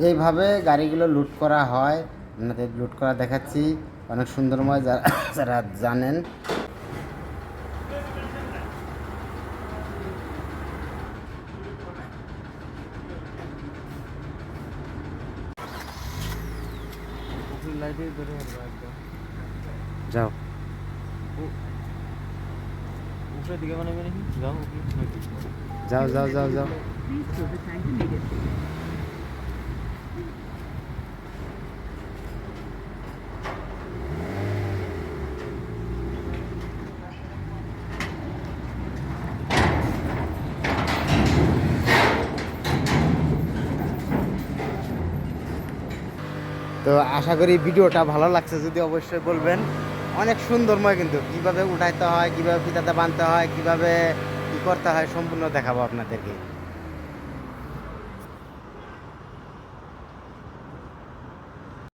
এইভাবে গাড়িগুলো লুট করা হয় আপনাদের লুট করা দেখাচ্ছি অনেক সুন্দরময় যারা যারা জানেন যাও দিকে মানে মানে যাও যাও যাও যাও তো আশা করি ভিডিওটা ভালো লাগছে, যদি অবশ্যই বলবেন। অনেক সুন্দরময় কিন্তু, কীভাবে উঠাইতে হয়, কীভাবে ফিতাতে বানতে হয়, কীভাবে কী করতে হয়, সম্পূর্ণ দেখাবো আপনাদেরকে।